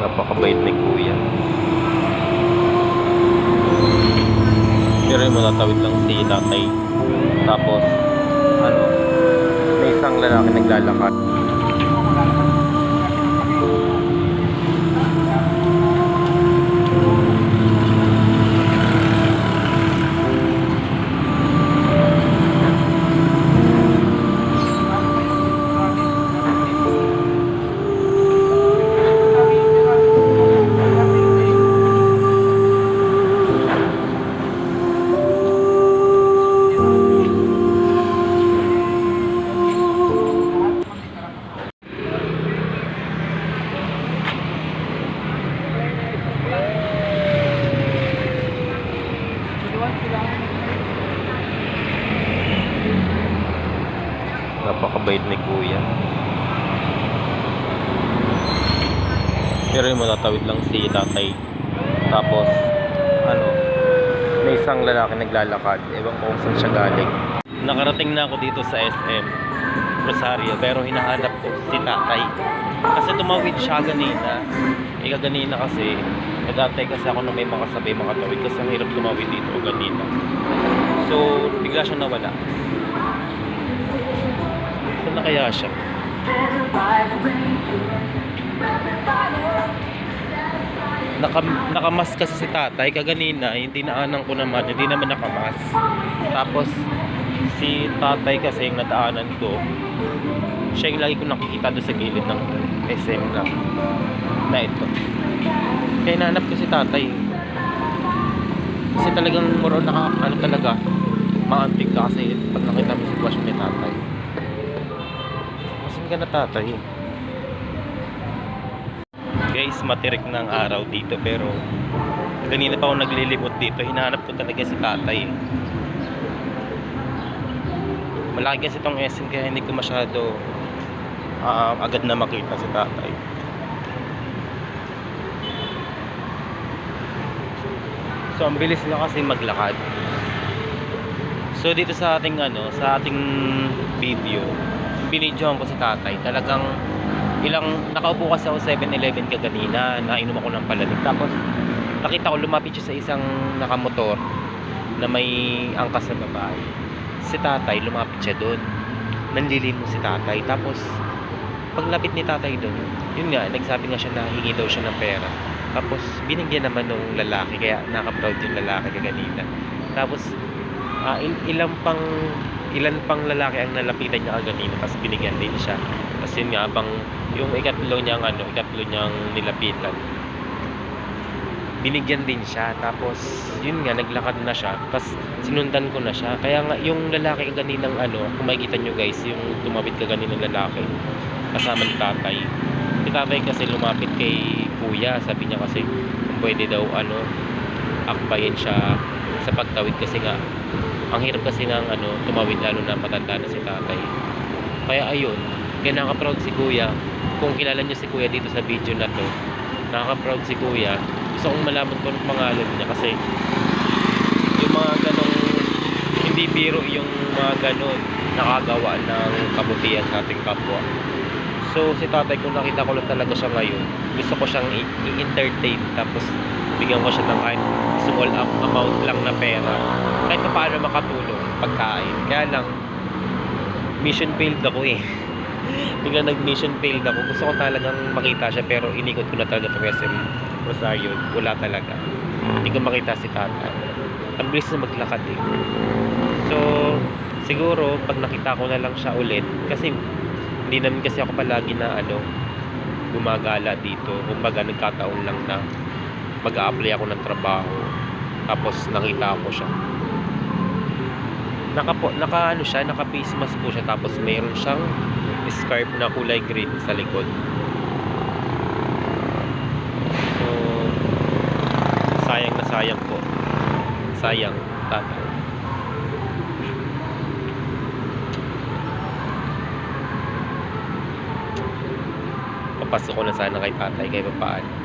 napakabait ni kuya. Pero mo natawid lang si tatay. Tapos ano may isang lalaki naglalakad. Napakabait ni kuya. Pero yung matatawid lang si tatay. Tapos, ano, may isang lalaki naglalakad. Ewan ko kung saan siya galing. Nakarating na ako dito sa SM Rosario, pero hinahanap ko si tatay. Kasi tumawid siya ganina. Ika ganina kasi, nadatay kasi ako nung may makasabay makatawid kasi ang hirap tumawid dito ganina. So, bigla siya nawala. Kaya siya? Naka, nakamas kasi si tatay. Kaganina hindi naanan ko naman. Hindi naman nakamas tapos si tatay kasi yung nadaanan ko siya yung lagi ko nakikita doon sa gilid ng SM na na ito. Kaya nahanap ko si tatay. Kasi talagang muro naka ano talaga maantig ka kasi pag nakita mo sitwasyon ni tatay Saan ka na tatay? Guys, matirik ang araw dito pero kanina pa ako naglilimot dito. Hinahanap ko talaga si tatay. Malaki kasi itong SM kaya hindi ko masyado ah, agad na makita si tatay. So, ang bilis na kasi maglakad. So, dito sa ating ano, sa ating video, binidyohan ko si tatay. Talagang ilang nakaupo kasi ako 7-Eleven kaganina, nainom ako ng palamig. Tapos nakita ko lumapit siya sa isang nakamotor na may angkas na babae. Si tatay, lumapit siya doon. Nanlilin mo si tatay. Tapos paglapit ni tatay doon, yun nga, nagsabi nga siya na hingi daw siya ng pera. Tapos binigyan naman ng lalaki, kaya naka-proud yung lalaki kaganina. Tapos ah, il- ilang pang ilan pang lalaki ang nalapitan niya kaganina tapos binigyan din siya. Tapos yun nga bang yung ikatlo niyang ano ikatlo niyang nilapitan. Binigyan din siya tapos yun nga naglakad na siya tapos sinundan ko na siya. Kaya nga yung lalaki kaninang ano kung makikita nyo guys yung tumawid kaninang lalaki kasama ni tatay. Si tatay kasi lumapit kay kuya sabi niya kasi kung pwede daw ano akbayin siya sa pagtawid. Kasi nga ang hirap kasi ng ano tumawid lalo na matanda na si tatay. Kaya ayun kaya nakaka-proud si kuya. Kung kilala niyo si kuya dito sa video na to nakaka-proud si kuya. Gusto kong malaman ko ng pangalan niya kasi yung mga ganong hindi biro yung mga ganon nakagawa ng kabutihan sa ating kapwa. So si tatay kung nakita ko lang talaga siya ngayon gusto ko siyang i-entertain. Tapos bigyan ko siya ng kahit small am- amount lang na pera. Kahit pa paano makatulong pagkain. Kaya lang mission failed ako eh. Bigla nag mission failed ako. Gusto ko talagang makita siya pero inikot ko na talaga itong SM Rosario. Wala talaga. Hindi ko makita si tata ang bilis na maglakad eh. So siguro pag nakita ko na lang siya ulit kasi hindi naman kasi ako palagi na ano gumagala dito. Kumbaga nagkataon lang na mag apply ako ng trabaho. Tapos nakita ko siya. Naka po, naka ano siya naka face mask po siya. Tapos mayroon siyang scarf na kulay green sa likod. So sayang na sayang po. Sayang tatay. Papasok ko na sana kay tatay kay papaan